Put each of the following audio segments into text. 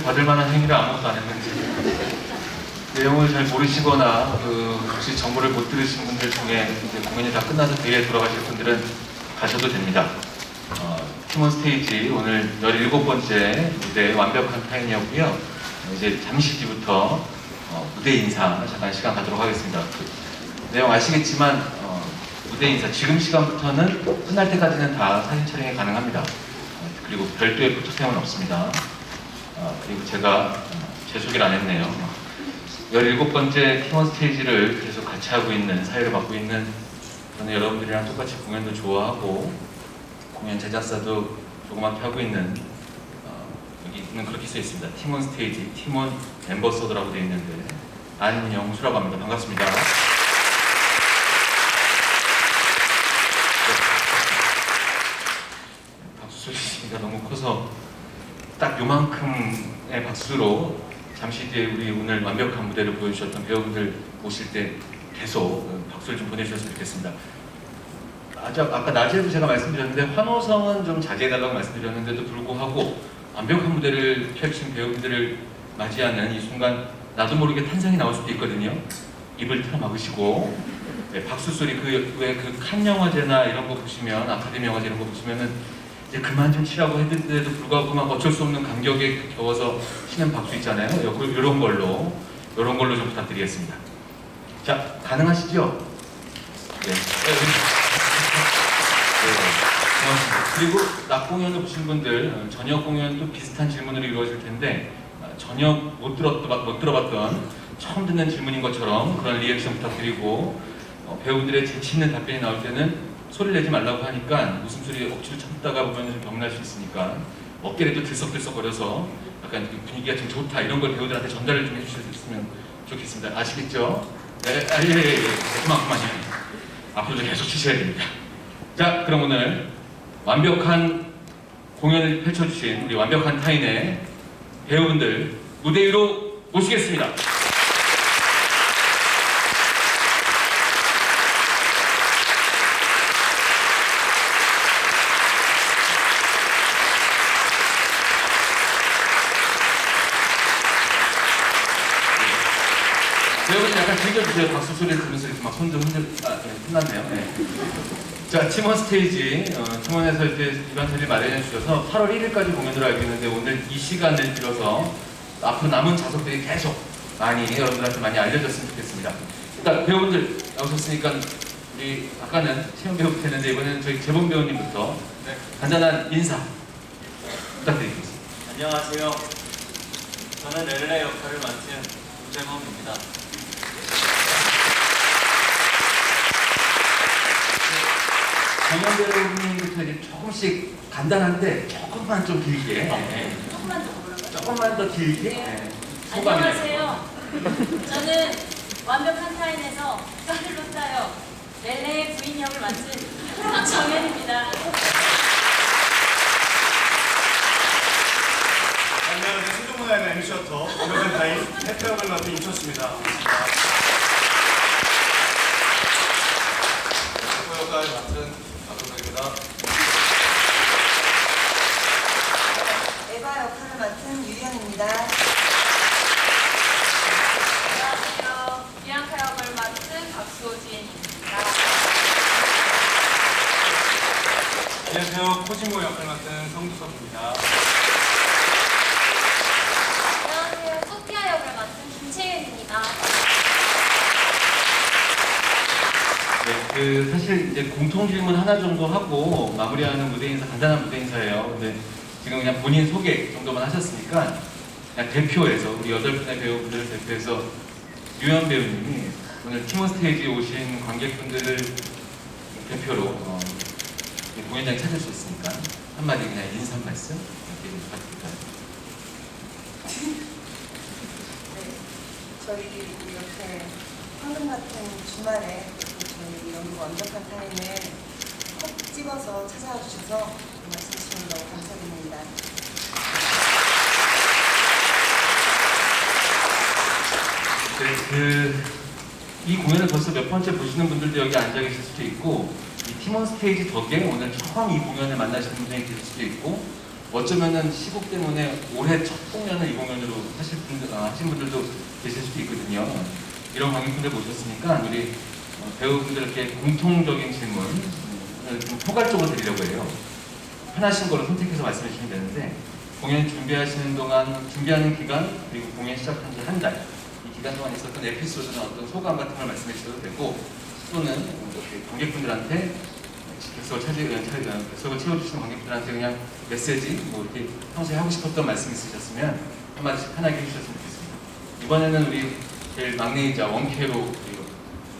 받을 만한 행위를 아무것도 안 했는지 내용을 잘 모르시거나 그 혹시 정보를 못 들으신 분들 중에 이제 공연이 다 끝나서 뒤에 돌아가실 분들은 가셔도 됩니다. 어, 팀원 스테이지 오늘 17번째 무대 완벽한 타임이었고요. 이제 잠시 뒤부터 어, 무대 인사 잠깐 시간 갖도록 하겠습니다. 그 내용 아시겠지만 어, 무대 인사 지금 시간부터는 끝날 때까지는 다 사진 촬영이 가능합니다. 어, 그리고 별도의 포토타임은 없습니다. 어, 그리고 제가 어, 제 소개를 안 했네요. 17번째 팀원 스테이지를 계속 같이 하고 있는 사회를 맡고 있는 저는 여러분들이랑 똑같이 공연도 좋아하고 공연 제작사도 조그맣게 하고 있는 어, 여기는 그렇게 써 있습니다. 팀원 스테이지, 팀원 엠버서더라고 되어 있는데 안영수라고 합니다. 반갑습니다. 박수 소리가 너무 커서 딱 요만큼의 박수로 잠시 뒤에 우리 오늘 완벽한 무대를 보여주셨던 배우분들 오실 때 계속 어, 박수를 좀 보내주셨으면 좋겠습니다. 아까, 아까 낮에도 제가 말씀드렸는데 환호성은 좀 자제해달라고 말씀드렸는데도 불구하고 완벽한 무대를 펼친 배우분들을 맞이하는 이 순간 나도 모르게 탄성이 나올 수도 있거든요. 입을 틀어 막으시고 네, 박수 소리 그왜그 칸 영화제나 이런 거 보시면 아카데미 영화제 이런 거 보시면은 이제 그만 좀 치라고 했는데도 불구하고 막 어쩔 수 없는 감격에 겨워서 치는 박수 있잖아요. 요- 요런 걸로 요런 걸로 좀 부탁드리겠습니다. 자 가능하시죠? 네. 네, 고맙습니다. 그리고 낮 공연을 보신 분들 어, 저녁 공연도 비슷한 질문으로 이루어질 텐데 어, 전혀 못 들었 못 들어봤던 처음 듣는 질문인 것처럼 그런 리액션 부탁드리고 어, 배우들의 재치 있는 답변이 나올 때는 소리를 내지 말라고 하니까 웃음소리 억지로 참다가 보면 좀 병날 수 있으니까 어깨를 들썩들썩거려서 약간 그 분위기가 좀 좋다 이런 걸 배우들한테 전달을 좀 해주셨으면 좋겠습니다. 아시겠죠? 네, 아, 예, 예, 예. 그만큼만요. 앞으로도 계속 치셔야 됩니다. 자, 그럼 오늘 완벽한 공연을 펼쳐주신 우리 완벽한 타인의 배우분들 무대 위로 모시겠습니다. 배우분 즐겨주세요. 박수 소리를 들으면서 이렇게 막 손도 흔들, 아, 네, 끝났네요. 네. 자, 팀원 스테이지, 어, 팀원에서 이제 이번 자리 마련해 주셔서 8월 1일까지 공연을 알고 있는데 오늘 이 시간을 빌어서 앞으로 남은 좌석들이 계속 많이 여러분들한테 많이 알려졌으면 좋겠습니다. 일단 배우분들 나오셨으니까 우리 아까는 채영 배우부터 했는데 이번에는 저희 재범 배우님부터 네. 간단한 인사 부탁드리겠습니다. 안녕하세요. 저는 렐레 역할을 맡은 우재범입니다. 정현 배우님부터 이제 조금씩 간단한데 조금만 좀 길게 네. 조금만 더 물어봐요. 조금만 더 길게 네. 소감이 안녕하세요. 저는 완벽한 타인에서 썰로 짜요. 렐레의 부인 역을 맡은 정현입니다. 안녕하세요. 신종문화의 애니셔터 완벽한 타임 해태역을 맡은 임철수입니다. 그 역할 맡은 박근호입니다. 에바 역할을 맡은 유연입니다. 안녕하세요. 비앙카 역을 맡은 박수진입니다. 안녕하세요. 코지모 역할 맡은 성두섭입니다. 안녕하세요. 소피아 역을 맡은 김채윤입니다. 네, 그 사실 이제 공통 질문 하나 정도 하고 마무리하는 무대 인사 간단한 무대 인사예요. 근데 지금 그냥 본인 소개 정도만 하셨으니까 그냥 대표해서 우리 여덟 분의 배우분들을 대표해서 유현 배우님이 오늘 팀원 스테이지에 오신 관객분들을 수 있으니까 한마디 그냥 인사 한 말씀 부탁드릴까요? 네, 저희 이렇게 황금 같은 주말에 저희 여기 완벽한 타임을 콕 집어서 찾아와 주셔서 정말 진심으로 너무 감사드립니다. 네, 그, 이 공연을 벌써 몇 번째 보시는 분들도 여기 앉아 계실 수도 있고, 이 팀원 스테이지 덕에 오늘 처음 이 공연을 만나시는 분들이 계실 수도 있고, 어쩌면은 시국 때문에 올해 첫 공연을 이 공연으로 하실 분들, 아, 하신 분들도 계실 수도 있거든요. 이런 관객분들 모셨으니까 우리 어, 배우분들께 공통적인 질문을 좀 포괄적으로 드리려고 해요. 편하신 거로 선택해서 말씀해 주시면 되는데 공연 준비하시는 동안 준비하는 기간 그리고 공연 시작한 지 한 달 이 기간 동안 있었던 에피소드나 어떤 소감 같은 걸 말씀해 주셔도 되고 또는 관객분들한테 객석을 차지 객석을 채워주시는 관객분들한테 그냥 메시지 뭐 이렇게 평소에 하고 싶었던 말씀 있으셨으면 한마디씩 편하게 해주셨으면 좋겠습니다. 이번에는 우리 제일 막내이자 원캐로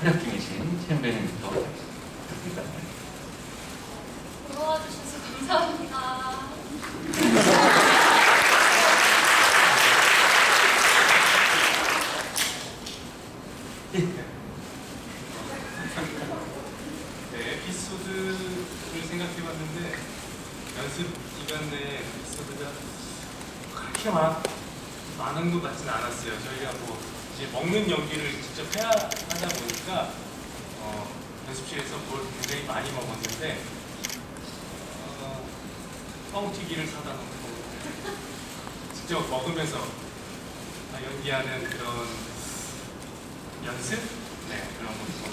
활약 중이신 최현배님부터 부탁드립니다. 보러 와주셔서 감사합니다. 네, 에피소드를 생각해봤는데 연습 기간 내에 에피소드가 그렇게 많, 많은 것 같지는 않았어요. 저희가 뭐 이제 먹는 연기를 직접 해야 하다 보니까 어, 연습실에서 뭘 굉장히 많이 먹었는데 어, 뻥튀기를 사다 놓고 직접 먹으면서 아, 연기하는 그런 연습? 네, 그런 것도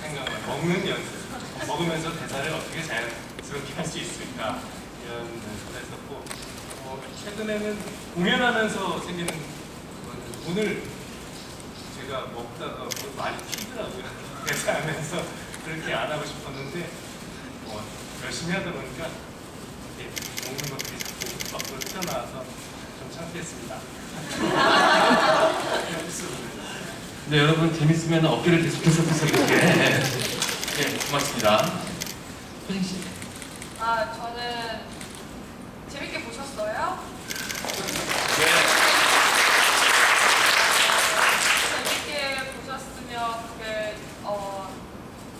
생각을 먹는 연습. 먹으면서 대사를 어떻게 자연스럽게 할 수 있을까? 이런 연습을 했었고 어, 최근에는 공연하면서 생기는 그거는 오늘 제가 먹다가 뭐 많이 튀더라고요. 대사하면서 그렇게 안 하고 싶었는데 뭐 열심히 하다 보니까 이렇게 먹는 것들이 자꾸 밖으로 튀어나와서 좀 창피했습니다 네, 여러분 재밌으면 어깨를 계속해서 계속 이렇게 네, 고맙습니다. 호진 씨. 아, 저는 재밌게 보셨어요? 재밌게 보셨으면 그게 어,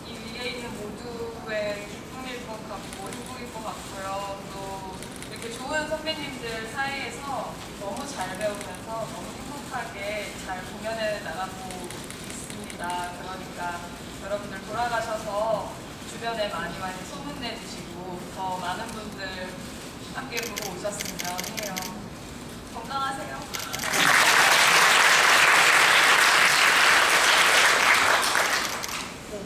이 위에 있는 모두의 기쁨일 것 같고 행복일 것 같고요. 또 이렇게 좋은 선배님들 사이에서 너무 잘 배우면서 너무 행복하게 잘 공연해 나가고 있습니다. 그러니까 여러분들 돌아가셔서 주변에 많이 많이 소문내 주시고 더 많은 분들 함께 보고 오셨으면 해요. 건강하세요. 네.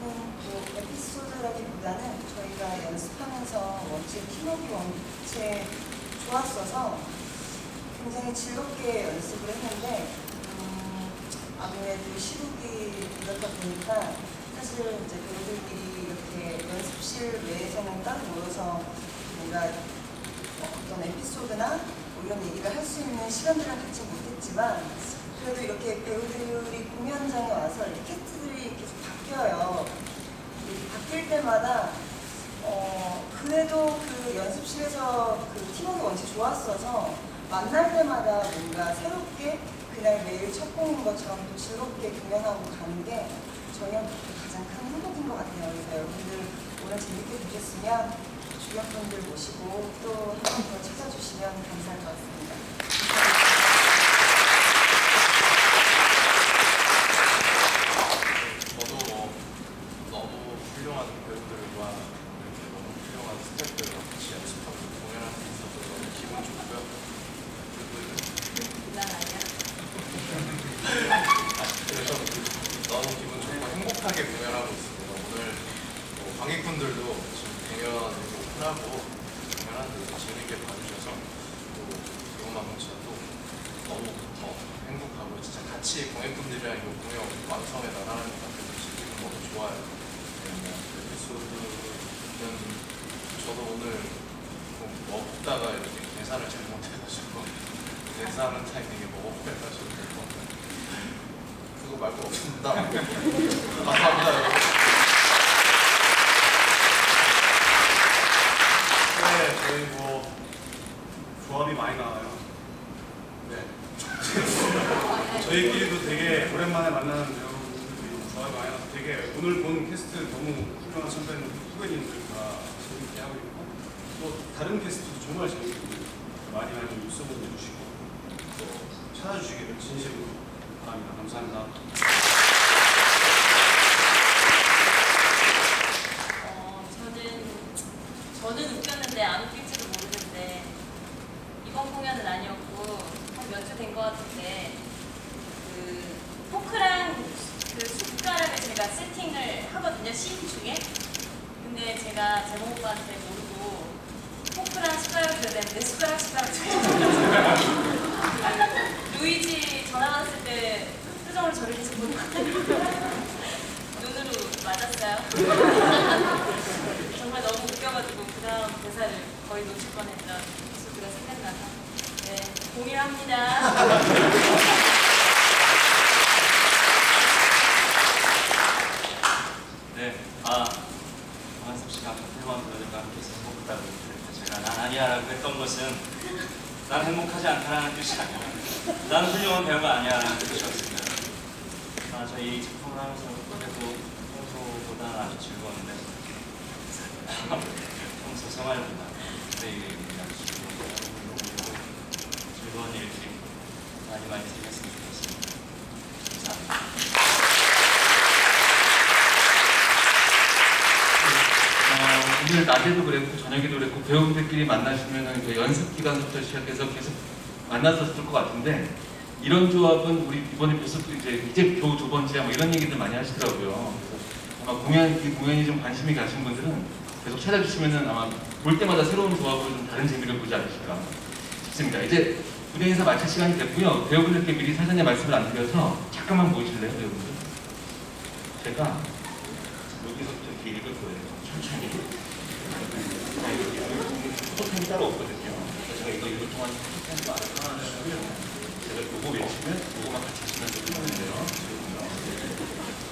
저는 뭐 에피소드라기보다는 저희가 연습하면서 원체 팀워크 원체 좋았어서 굉장히 즐겁게 연습을 했는데 음, 아무래도 시국이 이렇다 보니까 사실 이제 배우들끼리 이렇게 연습실 내에서는 따로 모여서 뭔가 어떤 에피소드나 뭐 이런 얘기를 할 수 있는 시간들을 갖지 못했지만 그래도 이렇게 배우들이 공연장에 와서 이렇게 캐스트들이 계속 바뀌어요. 바뀔 때마다 어, 그래도 그 연습실에서 그 팀워크 원체 좋았어서 만날 때마다 뭔가 새롭게 그날 매일 첫 공인 것처럼 또 즐겁게 공연하고 가는 게 저희한테 가장 큰 행복인 것 같아요. 그래서 여러분들 오늘 재밌게 보셨으면 주변 분들 모시고 또 한 번 더 찾아주시면 감사할 것 같습니다. 저도 뭐 너무 훌륭한 배우들과 이렇게 너무 훌륭한 스태프들과 같이 연습하고 공연할 수 있어서 너무 기분 좋고요. 그리고 난 아니야. 그래서 너무 기분 좋고 행복하게 공연하고 있습니다. 오늘 뭐 관객분들도 지금 공연 오픈하고 공연하는데 재밌게 봐주셔서 또 이것만큼 저도 너무 더 행복하고 진짜 같이 관객분들이랑 이 공연 완성해 나가는 것 같아서 지금 너무 좋아요. 에피소드는 저도 오늘 뭐 먹다가 이렇게 계산을 잘못해가지고 계산하는 타이밍에 먹어버려가지고 그거 말고 없습니다. 감사합니다. 여러분. 네, 저희 뭐 조합이 많이 나와요. 네. 저희끼리도 되게 오랜만에 만나는 배우들이 조합이 많이 나서 되게 오늘 본 캐스트 너무 훌륭한 선배 후배님들과 재밌게 하고 있고 또 다른 캐스트도 정말 재밌고 많이 많이 입소문 내주시고 또 찾아주시기를 진심으로 바랍니다. 감사합니다. 어, 저는 저는 웃겼는데 안 웃길지도 제가 세팅을 하거든요 씬 중에 근데 제가 제목 오빠한테 모르고 줘야 되는데 숟가락 숟가락 루이지 전화 왔을 때 표정을 계속 보는 눈으로 맞았어요. 정말 너무 웃겨가지고 그 다음 대사를 거의 놓칠 뻔했던 에피소드가 생각나서. 네 공유합니다. 네, 아, 강한섭 씨가 박태환 브라더가 함께해서 행복하다고 했을 때 제가 난 아니야라고 했던 것은 난 행복하지 않다라는 뜻이 아니라 난 훌륭한 배우가 아니야라는 뜻이었습니다. 아, 저희 작품을 하면서 그래도 평소보다는 아주 즐거웠는데 평소 생활보다 저희에게 아주 즐거운 즐거운 일들이 많이 많이 생겼으면 좋겠습니다. 감사합니다. 어, 오늘 낮에도 그랬고 저녁에도 그랬고 배우분들끼리 만나시면 그 연습 기간부터 시작해서 계속 만났었을 것 같은데 이런 조합은 우리 이번에 교수도 이제 이제 겨우 두 번째야 뭐 이런 얘기들 많이 하시더라고요. 아마 공연 이 공연이 좀 관심이 가신 분들은 계속 찾아주시면은 아마 볼 때마다 새로운 조합으로 좀 다른 재미를 보지 않으실까 싶습니다. 이제 무대 인사 마칠 시간이 됐고요. 배우분들께 미리 사전에 말씀을 안 드려서 잠깐만 모이실래요, 배우분들? 제가 여기서부터 이렇게 읽을 거예요. 천천히. 포토펜이 따로 없거든요. 제가 이거 동안 포토펜도 안 하시고요. 제가 요거 외치면 요거만 같이 치면 되는데요.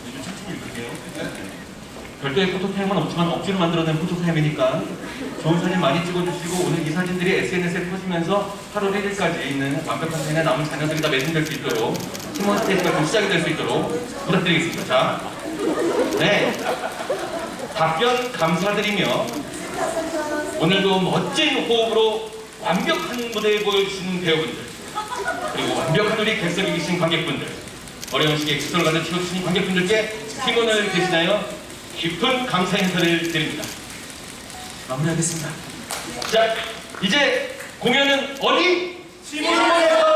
요즘 읽을게요. 네. 별도의 포토타임은 없지만 억지로 만들어낸 포토타임이니까 좋은 사진 많이 찍어주시고 오늘 이 사진들이 SNS에 퍼지면서 8월 1일까지 있는 완벽한 사진에 남은 자녀들이 다 매진될 수 있도록 팀원 스테이지가 좀 시작이 될 수 있도록 부탁드리겠습니다. 자, 네. 답변 감사드리며 오늘도 멋진 호흡으로 완벽한 무대 보여주시는 배우분들 그리고 완벽한 우리 객석에 계신 관객분들 어려운 시기에 직선을 가져 치워주신 관객분들께 팀원을 대신하여 깊은 감사 인사를 드립니다. 마무리하겠습니다. 자, 이제 공연은 어디? 팀원에서